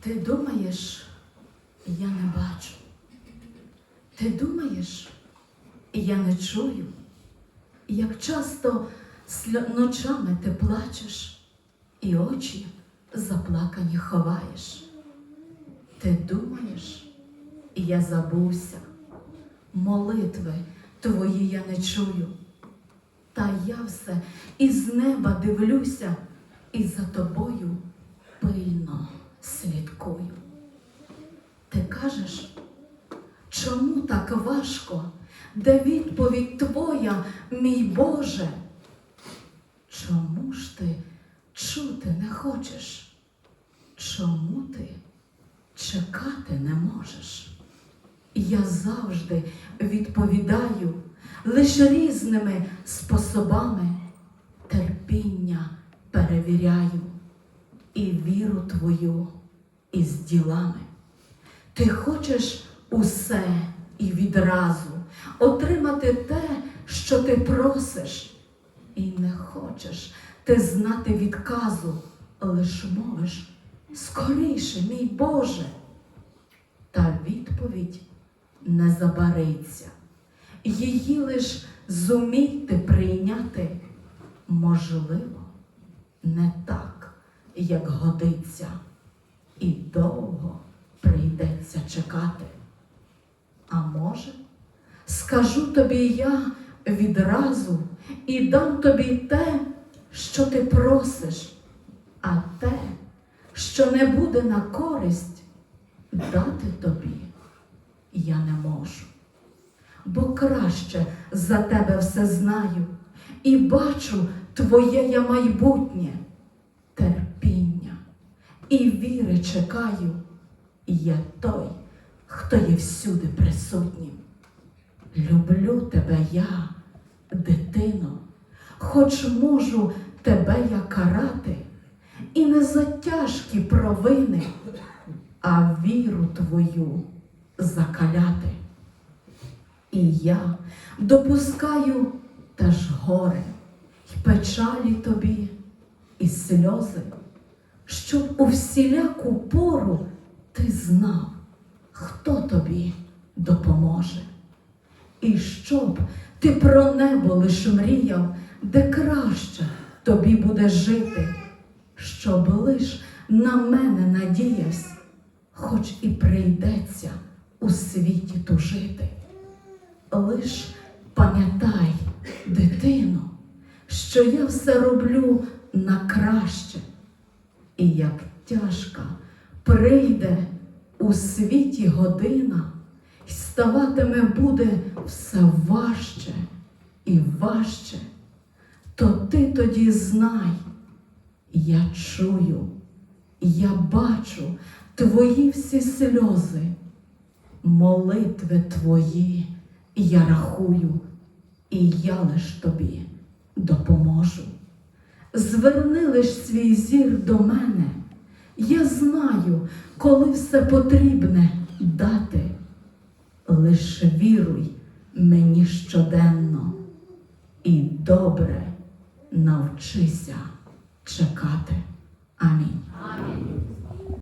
Ти думаєш, я не бачу. Ти думаєш, я не чую, як часто ночами ти плачеш і очі заплакані ховаєш. Ти думаєш, я забувся, молитви твої я не чую. Та я все із неба дивлюся і за тобою пильно слідкую. Ти кажеш, чому так важко? Де відповідь твоя, мій Боже? Чому ж ти чути не хочеш? Чому ти чекати не можеш? Я завжди відповідаю лише різними способами, терпіння перевіряю твою із ділами. Ти хочеш усе і відразу отримати те, що ти просиш, і не хочеш ти знати відказу, лиш мовиш скоріше, мій Боже. Та відповідь не забариться. Її лиш зумійте прийняти, можливо, не так, як годиться, і довго прийдеться чекати. А може, скажу тобі я відразу і дам тобі те, що ти просиш, а те, що не буде на користь, дати тобі я не можу. Бо краще за тебе все знаю і бачу твоє я майбутнє, і віри чекаю. Я той, хто є всюди присутнім. Люблю тебе я, дитино, хоч можу тебе я карати, і не за тяжкі провини, а віру твою закаляти. І я допускаю теж горе й печалі тобі, і сльози, щоб у всіляку пору ти знав, хто тобі допоможе. І щоб ти про небо лиш мріяв, де краще тобі буде жити, щоб лиш на мене надіявсь, хоч і прийдеться у світі тужити. Лиш пам'ятай, дитино, що я все роблю на краще, і як тяжка прийде у світі година, й ставатиме буде все важче і важче, то ти тоді знай, я чую, я бачу твої всі сльози, молитви твої я рахую, і я лиш тобі допоможу. Зверни лиш свій зір до мене, я знаю, коли все потрібне дати. Лиш віруй мені щоденно і добре навчися чекати. Амінь. Амінь.